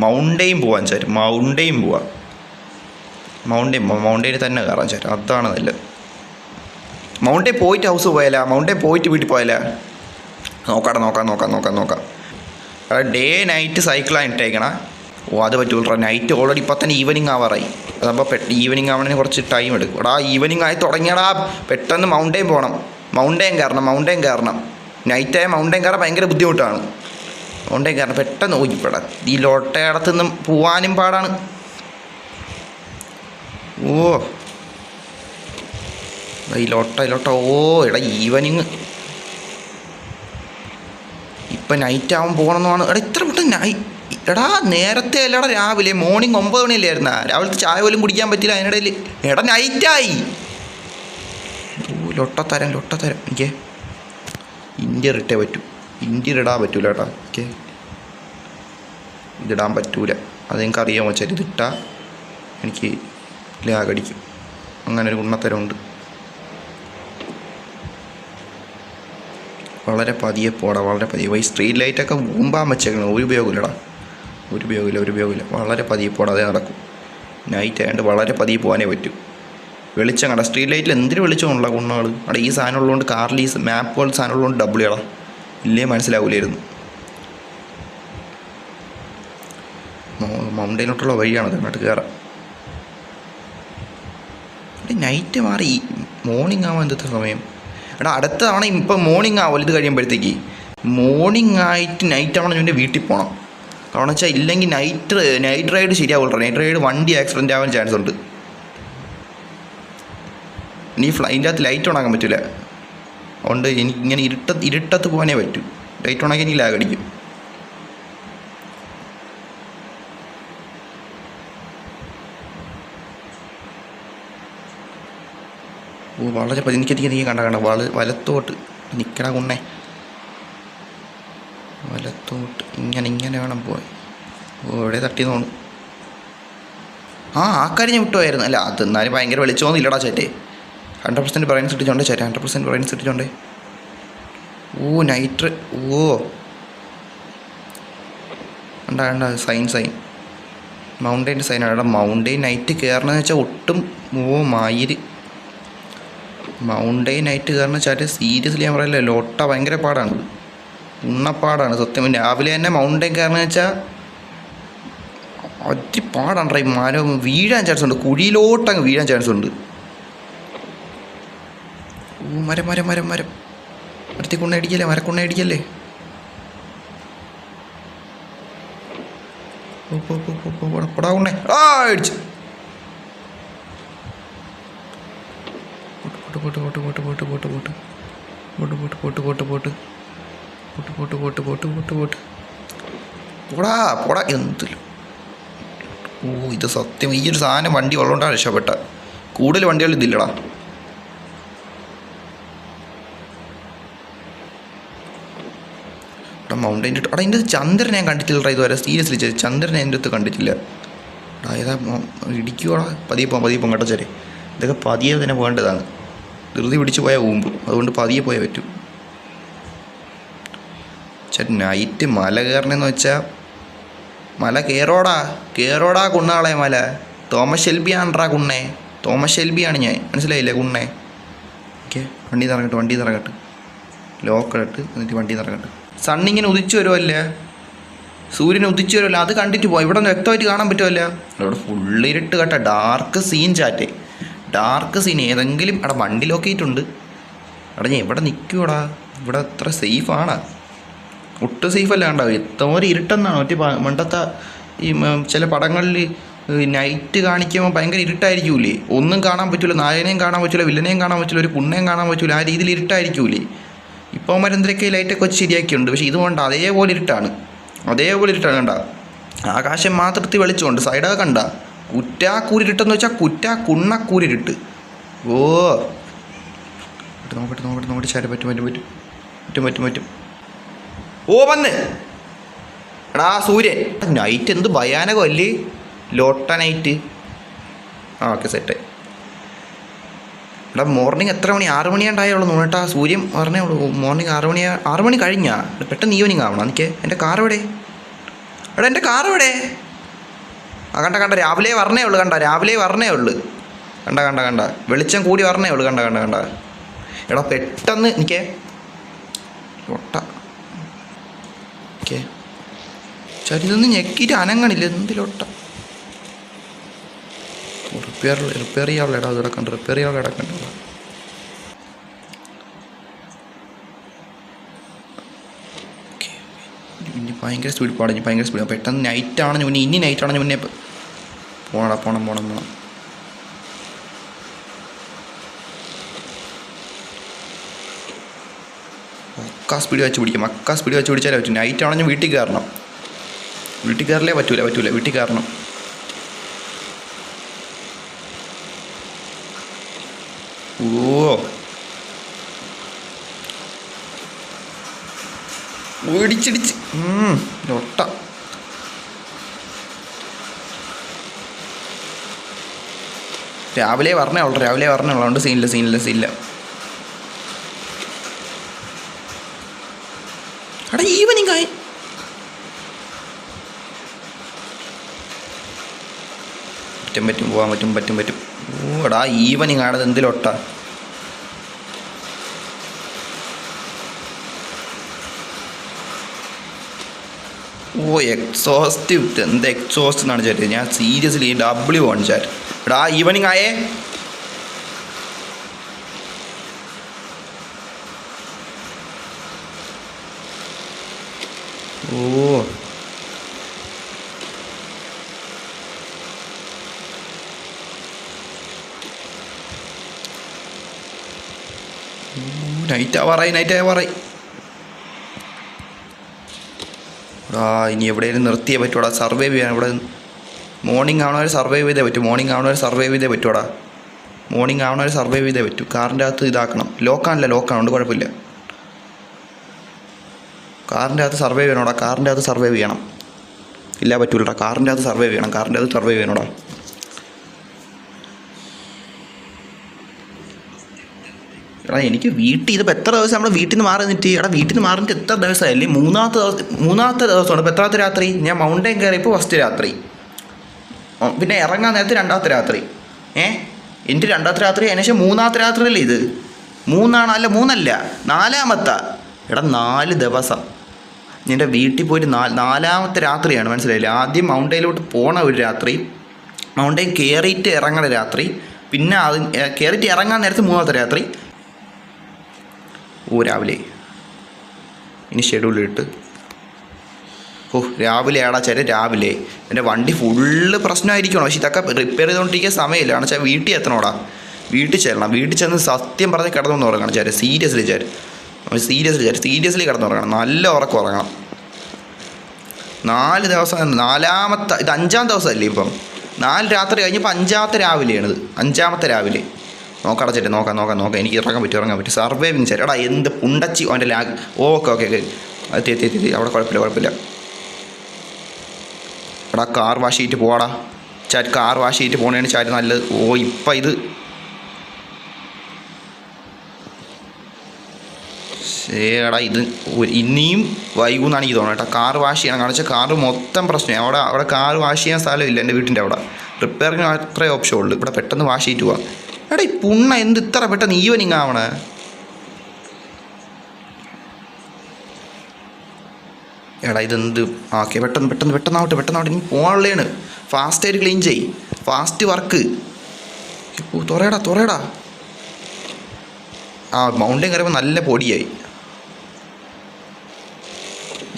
Mountain പോവാൻ ചേരും. Mountain പോവാം. മൗണ്ടെയിൻ മൗണ്ടെയിൻ തന്നെ കയറാൻ ചേരും. അതാണ് നല്ലത്. മൗണ്ടെയിൻ പോയിട്ട് ഹൗസ് പോയാലാ? മൗണ്ടെയിൻ പോയിട്ട് വീട്ടിൽ പോയാലാ? നോക്കാം നോക്കാം നോക്കാം നോക്കാം നോക്കാം. ഡേ നൈറ്റ് സൈക്കിളാണ് ഇട്ടേക്കണ. ഓ അത് പറ്റൂല നൈറ്റ് ഓൾറെഡി ഇപ്പം തന്നെ ഈവനിങ് ആവാറായി. അതപ്പോൾ പെട്ട് ഈവനിങ് ആവണതിന് കുറച്ച് ടൈം എടുക്കും. എടാ ഈവനിങ് ആയി തുടങ്ങിയടാ. പെട്ടെന്ന് മൗണ്ടെയിൻ പോകണം മൗണ്ടെയിൻ കയറണം മൗണ്ടെയിൻ കയറണം നൈറ്റായ മൗണ്ടെയിൻ കയറാൻ ഭയങ്കര ബുദ്ധിമുട്ടാണ്. മൗണ്ടെയിൻ കാരണം പെട്ടെന്ന് ഇവിടെ ഈ ലോട്ടയടത്തു നിന്നും പോവാനും പാടാണ്. ഓ. ഈ ലോട്ട ലോട്ട. ഓ എടാ ഈവനിങ്. ഇപ്പം നൈറ്റ് ആവാൻ പോകണമെന്നാണ് എടാ ഇത്ര പെട്ടെന്ന് നൈ എടാ നേരത്തെ അല്ലടാ രാവിലെ. മോർണിംഗ് ഒമ്പത് മണിയല്ലായിരുന്ന. രാവിലത്തെ ചായ പോലും കുടിക്കാൻ പറ്റില്ല അതിനിടയിൽ. എടാ നൈറ്റായി ഓ ലൊട്ട തരാം എനിക്ക് ഇന്ത്യ റിട്ടേ പറ്റൂ. ഇന്ത്യ ഇടാൻ പറ്റൂല കേട്ടോ. ഓക്കെ. ഇതിടാൻ പറ്റൂല. അത് എനിക്ക് അറിയാമോ വെച്ചാൽ ഇതിട്ടാൽ എനിക്ക് ലാഗടിക്കും അങ്ങനെ ഒരു ഗുണത്തരമുണ്ട്. വളരെ പതിയെ പോടാ വളരെ പതിയെ. ഈ സ്ട്രീറ്റ് ലൈറ്റൊക്കെ മുമ്പാൻ വെച്ചേക്കണം ഒരു ഉപയോഗമില്ലടാ. ഒരു ഉപയോഗമില്ല ഒരു ഉപയോഗമില്ല. വളരെ പതിയെ പോടാതെ നടക്കും. നൈറ്റ് ആയതുകൊണ്ട് വളരെ പതിയെ പോകാനേ പറ്റും. വെളിച്ചം കണ്ട സ്ട്രീറ്റ് ലൈറ്റിൽ എന്തിനു വെളിച്ചമുള്ള ഗുണങ്ങൾ അവിടെ ഈ സാധനം ഉള്ളതുകൊണ്ട് കാറിൽ ഈ മാപ്പ് പോലെ സാധനം ഉള്ളതുകൊണ്ട് ഡബിൾ ചെയ്യണം ഇല്ലേ മനസ്സിലാവൂലായിരുന്നു. മൗണ്ടൈനോട്ടുള്ള വഴിയാണ് കയറാം നൈറ്റ് മാറി. മോർണിംഗ് ആവാൻ എന്തത്തെ സമയം? എടാ അടുത്ത തവണ ഇപ്പം മോർണിംഗ് ആവുമല്ലോ ഇത് കഴിയുമ്പോഴത്തേക്ക്. മോർണിംഗ് ആയിട്ട് നൈറ്റ് ആവണം ഇവന്റെ വീട്ടിൽ പോകണം കാരണം വെച്ചാൽ ഇല്ലെങ്കിൽ നൈറ്റ് നൈറ്റ് റൈഡ് ശരിയാവുള്ളൂ നൈറ്റ് റൈഡ് വണ്ടി ആക്സിഡന്റ് ആവാൻ ചാൻസ് ഉണ്ട്. ഇനി ഫ്ലൈന്റെ അകത്ത് ലൈറ്റ് ഓണാക്കാൻ പറ്റില്ല അതുകൊണ്ട് എനിക്ക് ഇങ്ങനെ ഇരുട്ട ഇരുട്ടത്ത് പോകാനേ പറ്റൂ. ലൈറ്റ് ഓണാക്കി എനിക്ക് ലാഗ് അടിക്കും. ഓ വളരെ പതി എനിക്ക് കണ്ട കണ്ട. വള വലത്തോട്ട് നിൽക്കണ കുണ്ണേ. വലത്തോട്ട് ഇങ്ങനെ ഇങ്ങനെ വേണം പോയി ഓ എവിടെ തട്ടി തോന്നും ആ ആ കാര്യം ഞാൻ വിട്ടുമായിരുന്നു അല്ല അത് എന്നാലും ഭയങ്കര വെളിച്ചമൊന്നും ഇല്ലടാ ചേട്ടേ. ഹൺഡ്രഡ് പെർസെന്റ് ബ്രൈൻസ് ഇട്ടിട്ടുണ്ട് ചേട്ടാ ഹൺഡ്രഡ് പെർസെന്റ് ബ്രൈൻസ് ഇട്ടിട്ടുണ്ട് ഓ നൈറ്റ് ഓ ഉണ്ടാ ഉണ്ടാ സൈൻ സൈൻ. മൗണ്ടൈന്റെ സൈൻ എടാ മൗണ്ടൈൻ നൈറ്റ് കയറണമെന്ന് വെച്ചാൽ ഒട്ടും ഓ മായിര്. മൗണ്ടൈൻ നൈറ്റ് കയറണം വെച്ചാൽ സീരിയസ്ലി ഞാൻ പറയല്ലേ ലോട്ട ഭയങ്കര പാടാണ്. ഉണ്ണപ്പാടാണ് സത്യം. രാവിലെ തന്നെ മൗണ്ടൈൻ കയറണമെന്ന് വെച്ചാൽ ഒത്തിരി പാടാണ് ഈ മരം വീഴാൻ ചാൻസ് ഉണ്ട്. കുഴിയിലോട്ടങ്ങ് വീഴാൻ ചാൻസ് ഉണ്ട്. മരം മരം മരം മരം മരത്തി കുണ്ണ അടിക്കല്ലേ മരക്കുണ്ണ അടിക്കല്ലേ ഓ, പോ, പോ, പോ, പോ, പോടാ, പോടാ കുണ്ണേ ആ അടിച്ചു പോട്ട് പോട്ട് പോട്ട് പോട്ട് പോട്ട് പോട്ട് പോട്ട് പോട്ട് പോട്ട് പോട്ട് പോട്ട് പോട്ട് പോട്ട് പോട്ട് പോടാ പോടാ ഓ ഇത് സത്യം ഈ ഒരു സാധനം വണ്ടി ഉള്ളതുകൊണ്ടാണ് രക്ഷപ്പെട്ട കൂടുതൽ വണ്ടികൾ ഇതില്ലടാ എടാ മൗണ്ടൈൻ എടാ എന്റെ ചന്ദ്രൻ ഞാൻ കണ്ടിട്ടില്ല ഇതുവരെ. സീരിയസ്ലി ചേച്ചി ചന്ദ്രൻ എന്റെ അടുത്ത് കണ്ടിട്ടില്ല. എടാ ഏതാ ഇടിക്കുവാടാ. പതിയെ പോകാം പതിയെ പോകാം കേട്ടോ ചേരെ ഇതൊക്കെ പതിയെ തന്നെ പോകേണ്ടതാണ്. ധൃതി പിടിച്ച് പോയാൽ ഊമ്പും. അതുകൊണ്ട് പതിയെ പോയാൽ പറ്റും. ചേട്ടൻ നൈറ്റ് മല കയറണമെന്ന് വെച്ചാൽ മല കയറോടാ കയറോടാ കുണ്ണാളെ മല. തോമസ് ഷെൽബിയാണ്ട്രാ കുണ്ണേ തോമസ് ഷെൽബിയാണ് ഞാൻ. മനസ്സിലായില്ലേ കുണ്ണേ ഓക്കെ വണ്ടി നിറങ്ങട്ട് വണ്ടി നിറങ്ങട്ട്. ലോക്കലിട്ട് എന്നിട്ട് വണ്ടി നിറങ്ങട്ട്. സണ്ണിങ്ങനെ ഉദിച്ചു വരുമല്ലേ സൂര്യൻ ഉദിച്ചു വരുമല്ലോ അത് കണ്ടിട്ട് പോയി ഇവിടെ വ്യക്തമായിട്ട് കാണാൻ പറ്റുമല്ല ഇവിടെ ഫുള്ളിരിട്ട് കേട്ട ഡാർക്ക് സീൻ ചാറ്റേ ഡാർക്ക് സീൻ ഏതെങ്കിലും അവിടെ വണ്ടി ലോക്കേറ്റുണ്ട് അവിടെ ഞാൻ ഇവിടെ നിൽക്കൂടാ ഇവിടെ അത്ര സേഫാണ് ഒട്ടും സേഫല്ല ഉണ്ടാവും എത്തോരം ഇരുട്ടെന്നാണ്. മറ്റേ പണ്ടത്തെ ഈ ചില പടങ്ങളിൽ നൈറ്റ് കാണിക്കുമ്പോൾ ഭയങ്കര ഇരുട്ടായിരിക്കൂലേ? ഒന്നും കാണാൻ പറ്റില്ല നായനെയും കാണാൻ പറ്റില്ല വില്ലനെയും കാണാൻ പറ്റില്ല ഒരു കുണ്ണയും കാണാൻ പറ്റില്ല ആ രീതിയിൽ ഇരുട്ടായിരിക്കൂലേ? ഇപ്പോൾ മരുന്നരൊക്കെ ലൈറ്റൊക്കെ വെച്ച് ശരിയാക്കിയുണ്ട് പക്ഷേ ഇത് കൊണ്ട് അതേപോലെ ഇരുട്ടാണ്. അതേപോലെ ഇരുട്ടാണ് കണ്ട. ആകാശം മാത്രത്തിൽ വെളിച്ചമുണ്ട്. സൈഡൊക്കെ കണ്ട. കുറ്റാ കൂരിരുട്ടെന്ന് വെച്ചാൽ കുറ്റാ കുണ്ണ കൂരിരുട്ട്. ഓ. നോക്കട്ടെ നോക്കട്ടെ നോക്കട്ടെ ചേട്ടാ പറ്റും പറ്റും പറ്റും. പറ്റും പറ്റും പറ്റും. ഓ വന്ന്. എടാ സൂര്യൻ. നൈറ്റ് എന്ത് ഭയാനകമല്ലേ? ലോട്ട നൈറ്റ് ആ ഓക്കെ സെറ്റ് എടാ മോർണിംഗ് എത്ര മണി? ആറ് മണിയാണ്ടായുള്ളൂ നോട്ടാ സൂര്യൻ പറഞ്ഞേ ഉള്ളൂ മോർണിംഗ് ആറ് മണി ആറ് മണി കഴിഞ്ഞാ? പെട്ടെന്ന് ഈവനിങ് ആവണം. എനിക്ക് എന്റെ കാർ എവിടെ? എടാ എന്റെ കാർ എവിടെ? ആ കണ്ട കണ്ട രാവിലെ വരണേ ഉള്ളു കണ്ട രാവിലെ വരണേ ഉള്ളു. കണ്ട കണ്ട കണ്ട വെളിച്ചം കൂടി വരണേ ഉള്ളു കണ്ട കണ്ട കണ്ട. എടാ പെട്ടെന്ന് എനിക്ക് ഒട്ട ഓക്കെ ചരിതൊന്നും ഞെക്കിയിട്ട് അനങ്ങണില്ല എന്തിലൊട്ട? റിപ്പയർ റിപ്പയർ ചെയ്യാനുള്ള ഇടാ ചെയ്യാനുള്ള കിടക്കണ്ട ഭയങ്കര സ്പീഡ് പാടാ ഭയങ്കര സ്പീഡ് പെട്ടെന്ന് നൈറ്റ് ആണെന്ന് മുന്നേ ഇനി നൈറ്റ് ആണെന്ന് മുന്നേ പോണടാ പോണം പോണം പോണം മക്ക സ്പീഡ് വെച്ച് പിടിക്കും മക്ക സ്പീഡ് വെച്ച് പിടിച്ചാലേ പറ്റും. നൈറ്റ് ആണെങ്കിൽ വീട്ടിൽ കയറണം. വീട്ടിൽ കയറലേ പറ്റൂല പറ്റൂല. വീട്ടിൽ കയറണം ഓ ഓടിച്ചിടിച്ച് ഉം, ഒട്ട രാവിലെ പറഞ്ഞേ ഉള്ളു രാവിലെ പറഞ്ഞേ ഉള്ളു. അതുകൊണ്ട് സീനില്ല സീനില്ല സീനില്ല. എടാ ഈവനിങ് ആയി പറ്റും പറ്റും പോകാൻ പറ്റും പറ്റും പറ്റും. ഓടാ ഈവനിങ് ആണത് എന്തിലൊട്ടാ? ഓ എക്സോസ്റ്റീവ് എന്ത് എക്സോസ്റ്റ് എന്നാണ് ചേട്ടത് ഞാൻ സീരിയസ്ലി ഡബ്ല്യു ആണ് ചാറ്റ് എടാ ഈവനിങ് ആയേ. ഓ. നൈറ്റ് ആവാറായി നൈറ്റ് ആവാറായി ഇനി എവിടെയെങ്കിലും നിർത്തിയേ പറ്റൂടാ സർവൈവ് ചെയ്യാൻ ഇവിടെ മോർണിംഗ് ആവണവരെ സർവൈവ് ചെയ്തേ പറ്റൂ. മോർണിംഗ് ആവണവരെ സർവൈവ് ചെയ്തേ പറ്റൂടാ മോർണിംഗ് ആവണവരെ സർവൈവ് ചെയ്തേ പറ്റൂ. കാറിന്റെ അകത്ത് ഇതാക്കണം. ലോക്കാണല്ല ലോക്കാണ് കൊണ്ട് കുഴപ്പമില്ല. കാറിന്റെ അകത്ത് സർവൈവ് ചെയ്യണോടാ? കാറിന്റെ അകത്ത് സർവൈവ് ചെയ്യണം. ഇല്ല പറ്റൂലടാ. കാറിന്റെ അകത്ത് സർവൈവ് ചെയ്യണം. കാറിന്റെ അകത്ത് സർവൈവ് ചെയ്യണോടാ? എടാ എനിക്ക് വീട്ടിൽ ഇതിപ്പോൾ എത്ര ദിവസം നമ്മൾ വീട്ടിൽ നിന്ന് മാറി നിന്നിട്ട് എടാ വീട്ടിൽ നിന്ന് മാറിയിട്ട് എത്ര ദിവസമായില്ലേ മൂന്നാമത്തെ ദിവസം മൂന്നാമത്തെ ദിവസമാണ്. ഇപ്പോൾ എത്രാമത്തെ രാത്രി? ഞാൻ മൗണ്ടൻ കയറിയപ്പോൾ ഫസ്റ്റ് രാത്രി. പിന്നെ ഇറങ്ങാൻ നേരത്തെ രണ്ടാമത്തെ രാത്രി. ഏ? എന്റെ രണ്ടാമത്തെ രാത്രി അതിനുശേഷം മൂന്നാമത്തെ രാത്രിയല്ലേ ഇത്? മൂന്നാണ്? അല്ല മൂന്നല്ല. നാലാമത്തെ. എടാ നാല് ദിവസം. നിന്റെ വീട്ടിൽ പോയിട്ട് നാല് നാലാമത്തെ രാത്രിയാണ് മനസ്സിലായില്ലേ? ആദ്യം മൗണ്ടയിലോട്ട് പോണ ഒരു രാത്രി മൗണ്ടൈൻ കയറിയിട്ട് ഇറങ്ങണ രാത്രി പിന്നെ അത് കയറിയിട്ട് ഇറങ്ങാൻ നേരത്തെ മൂന്നാമത്തെ രാത്രി രാവിലെ. ഇനി ഷെഡ്യൂളിട്ട് ഓ രാവിലെ ആടാ ചേരെ രാവിലെ. എന്റെ വണ്ടി ഫുള്ള് പ്രശ്നമായിരിക്കണം പക്ഷേ ഇതൊക്കെ റിപ്പയർ ചെയ്തുകൊണ്ടിരിക്കുക സമയമില്ല. കാരണം വെച്ചാൽ വീട്ടിൽ എത്തണോടാ. വീട്ടിൽ ചെല്ലണം. വീട്ടിൽ ചെന്ന് സത്യം പറഞ്ഞ് കിടന്നു ഉറങ്ങണം ചേരെ സീരിയസ്ലി ചേര് സീരിയസ്ലി ചേര് സീരിയസ്ലി കിടന്നു ഉറങ്ങണം. നല്ല ഉറക്കം ഉറങ്ങണം. നാല് ദിവസം നാലാമത്തെ ഇത് അഞ്ചാം ദിവസമല്ലേ ഇപ്പം? നാല് രാത്രി കഴിഞ്ഞപ്പോൾ അഞ്ചാമത്തെ രാവിലെയാണിത്. അഞ്ചാമത്തെ രാവിലെ. നോക്കടാ ചേട്ടാ നോക്കാം നോക്കാം നോക്കാം. എനിക്ക് ഇറങ്ങാൻ പറ്റും ഇറങ്ങാൻ പറ്റും. സർവൈവിങ് ചേട്ടാ എടാ എന്ത് പുണ്ടച്ചി അവന്റെ ലാഗ് ഓക്കെ ഓക്കെ ഓക്കെ. എത്തി എത്തി എത്തി. അവിടെ കുഴപ്പമില്ല കുഴപ്പമില്ല. എടാ കാർ വാഷ് ചെയ്തിട്ട് പോടാ ചാറ്റ് കാർ വാഷ് ചെയ്തിട്ട് പോകണേണ് ചാറ്റ് നല്ലത് ഓ ഇപ്പം ഇത്. ഏടാ ഇത് ഇനിയും വൈകുന്നാണ് എനിക്ക് തോന്നുന്നത് കേട്ടോ. കാർ വാഷ് ചെയ്യണം. കാരണം വെച്ചാൽ കാറ് മൊത്തം പ്രശ്നമാണ് അവിടെ അവിടെ കാർ വാഷ് ചെയ്യാൻ സ്ഥലമില്ല എന്റെ വീട്ടിന്റെ അവിടെ. റിപ്പയറിന് അത്രേ ഓപ്ഷൻ ഉള്ളൂ. ഇവിടെ പെട്ടെന്ന് വാഷ് ചെയ്തിട്ട് പോവാം. എടാ ഈ പുണ്ണ എന്ത് ഇത്ര പെട്ടെന്ന് ഈവനിങ് ആവണേ? എടാ ഇതെന്ത് ഓക്കെ പെട്ടെന്ന് പെട്ടെന്ന് പെട്ടെന്നാവട്ടെ പെട്ടെന്നാവട്ടെ ഇനി പോകാനുള്ളതാണ് ഫാസ്റ്റായിട്ട് ക്ലീൻ ചെയ്. ഫാസ്റ്റ് വർക്ക് ഇപ്പോൾ തുറയടാ തുറയടാ. ആ മൗണ്ടൻ കയറിയപ്പോൾ നല്ല പൊടിയായി.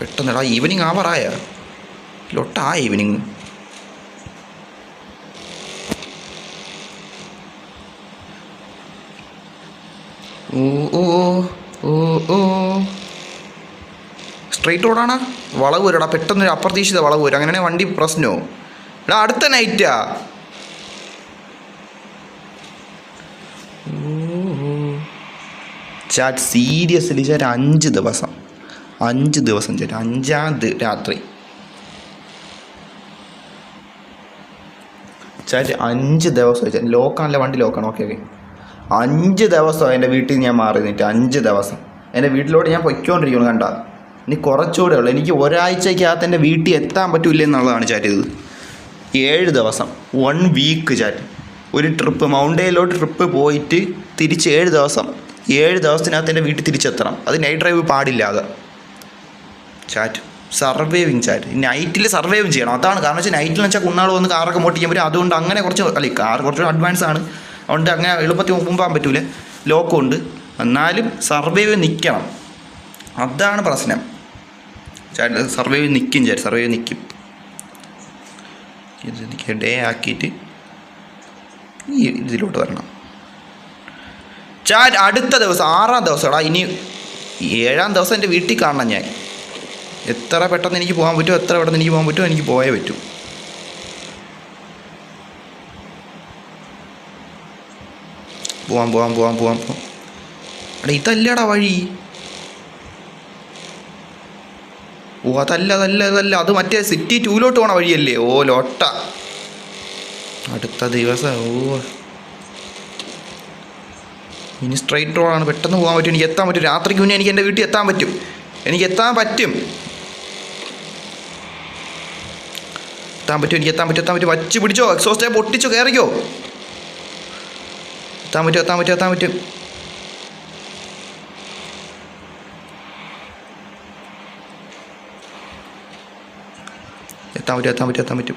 പെട്ടെന്ന് എടാ ഈവനിങ് ആവാറായ ലൊട്ടാ ഈവനിങ് ഓ ഓ ഓ ഓ സ്ട്രെയിറ്റ് റോഡാണ് വളവ് വരടാ. പെട്ടെന്ന് ഒരു അപ്രതീക്ഷിത വളവ് വരും. അങ്ങനെ വണ്ടി പ്രശ്നമോ എടാ അടുത്ത നൈറ്റാ ചാറ്റ് സീരിയസ്ലി ചാറ്റ് അഞ്ച് ദിവസം. അഞ്ച് ദിവസം ചാറ്റ് അഞ്ചാം രാത്രി. ചാറ്റ് അഞ്ച് ദിവസം ലോക്കാണല്ലേ വണ്ടി ലോക്കാണ് ഓക്കെ ഓക്കെ അഞ്ച് ദിവസം എന്റെ വീട്ടിൽ ഞാൻ മാറി നിന്നിട്ട് അഞ്ച് ദിവസം. എന്റെ വീട്ടിലോട്ട് ഞാൻ പൊയ്ക്കൊണ്ടിരിക്കുന്നു കണ്ട. ഇനി കുറച്ചുകൂടെ ഉള്ളു. എനിക്ക് ഒരാഴ്ചയ്ക്കകത്ത് എന്റെ വീട്ടിൽ എത്താൻ പറ്റില്ല എന്നുള്ളതാണ് ചാറ്റ് ചെയ്തത്. ഏഴ് ദിവസം വൺ വീക്ക് ചാറ്റ് ഒരു ട്രിപ്പ് മൗണ്ടയിലോട്ട് ട്രിപ്പ് പോയിട്ട് തിരിച്ച് ഏഴ് ദിവസം ഏഴ് ദിവസത്തിനകത്ത് എന്റെ വീട്ടിൽ തിരിച്ചെത്തണം. അത് നൈറ്റ് ഡ്രൈവ് പാടില്ലാതെ ചാറ്റ് സർവൈവിങ് ചാറ്റ് നൈറ്റിൽ സർവൈവ് ചെയ്യണം. അതാണ് കാരണം വെച്ചാൽ നൈറ്റിൽ വെച്ചാൽ കുന്നാൾ വന്ന് കാറൊക്കെ മോട്ടിക്കാൻ പറ്റും. അതുകൊണ്ട് അങ്ങനെ കുറച്ച് അല്ലെ കാർ കുറച്ച് അഡ്വാൻസ് ആണ്. അതുകൊണ്ട് അങ്ങനെ എളുപ്പത്തിൽ മുമ്പാൻ പറ്റൂല. ലോക്കും ഉണ്ട് എന്നാലും സർവൈവ് നിൽക്കണം അതാണ് പ്രശ്നം. സർവൈവ് നിൽക്കും ചേട്ടൻ സർവൈവ് നിൽക്കും ഡേ ആക്കിയിട്ട് ഈ ഇതിലോട്ട് വരണം. ചാറ്റ് അടുത്ത ദിവസം ആറാം ദിവസം എടാ ഇനി ഏഴാം ദിവസം എന്റെ വീട്ടിൽ കാണണം ഞാൻ. എത്ര പെട്ടെന്ന് എനിക്ക് പോകാൻ പറ്റുമോ എത്ര പെട്ടെന്ന് എനിക്ക് പോകാൻ പറ്റുമോ എനിക്ക് പോയേ പറ്റൂ. പോവാം പോവാം പോവാം പോവാം. പോവാം എടാ ഇതല്ലടാ വഴി. ഓ അതല്ല അതല്ല അതല്ല. അത് മറ്റേ സിറ്റി ടൂലോട്ട് പോണ വഴിയല്ലേ? ഓ ലോട്ട. അടുത്ത ദിവസം ഓ. ഇനി സ്ട്രൈറ്റ് റോഡാണ് പെട്ടെന്ന് പോകാൻ പറ്റും. എനിക്ക് എത്താൻ പറ്റും. രാത്രിക്ക് മുന്നേ എനിക്ക് എന്റെ വീട്ടിൽ എത്താൻ പറ്റും. എനിക്ക് എത്താൻ പറ്റും. എത്താൻ പറ്റും എനിക്ക് എത്താൻ പറ്റും എത്താൻ പറ്റും. വച്ച് പിടിച്ചോ എക്സോസ്റ്റേ പൊട്ടിച്ചോ കയറിക്കോ എത്താൻ പറ്റും എത്താൻ പറ്റും എത്താൻ പറ്റും. എത്താൻ പറ്റും എത്താൻ പറ്റും എത്താൻ പറ്റും.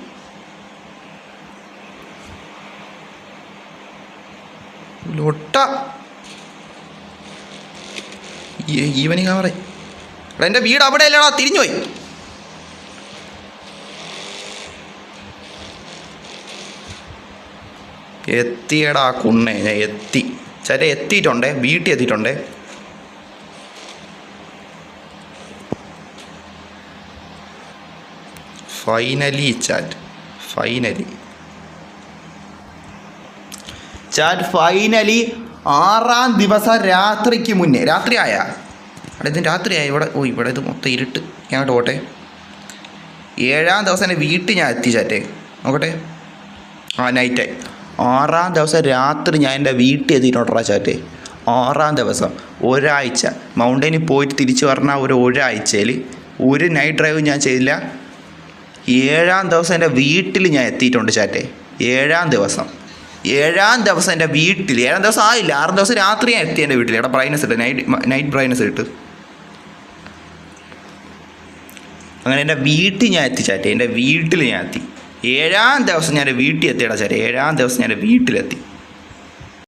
ലൊട്ട. ഈവനിങ് ആവറേ എടാ എന്റെ വീട് അവിടെ അല്ലടാ തിരിഞ്ഞു എത്തിയടാ കുണ്ണേ ഞാൻ എത്തി. ചേട്ടാ എത്തിയിട്ടുണ്ടേ? വീട്ടിൽ എത്തിയിട്ടുണ്ടേ? Finally chat finally chat finally ആറാം ദിവസം രാത്രിക്ക് മുന്നേ. രാത്രി ആയാ അവിടെ ഇത് രാത്രിയായി ഇവിടെ ഓ ഇവിടെ ഇത് മൊത്തം ഇരുട്ട്. ഞാൻ ഓട്ടെ ഏഴാം ദിവസം എന്റെ വീട്ടിൽ ഞാൻ എത്തി ചാറ്റേ. നോക്കട്ടെ? ആ നൈറ്റായി ആറാം ദിവസം രാത്രി ഞാൻ എന്റെ വീട്ടിൽ എത്തിയിട്ടുണ്ടാ ചാറ്റ്. ആറാം ദിവസം. ഒരാഴ്ച. മൗണ്ടനിൽ പോയിട്ട് തിരിച്ചു പറഞ്ഞാൽ ഒരു ഒരാഴ്ചയിൽ ഒരു നൈറ്റ് ഡ്രൈവ് ഞാൻ ചെയ്തില്ല. ഏഴാം ദിവസം എന്റെ വീട്ടിൽ ഞാൻ എത്തിയിട്ടുണ്ട് ചാറ്റേ. ഏഴാം ദിവസം. ഏഴാം ദിവസം എന്റെ വീട്ടിൽ. ഏഴാം ദിവസം ആയില്ല. ആറാം ദിവസം രാത്രി ഞാൻ എത്തി എന്റെ വീട്ടിൽ. എവിടെ ബ്രൈറ്റ്നസ് ഇട്ട്. നൈറ്റ് നൈറ്റ് ബ്രൈറ്റ്നസ് ഇട്ട്. അങ്ങനെ എന്റെ വീട്ടിൽ ഞാൻ എത്തി ചാറ്റേ. എന്റെ വീട്ടിൽ ഞാൻ എത്തി. ഏഴാം ദിവസം ഞാൻ വീട്ടിൽ എത്തിയടാ ചേരെ ഏഴാം ദിവസം ഞാൻ വീട്ടിലെത്തി.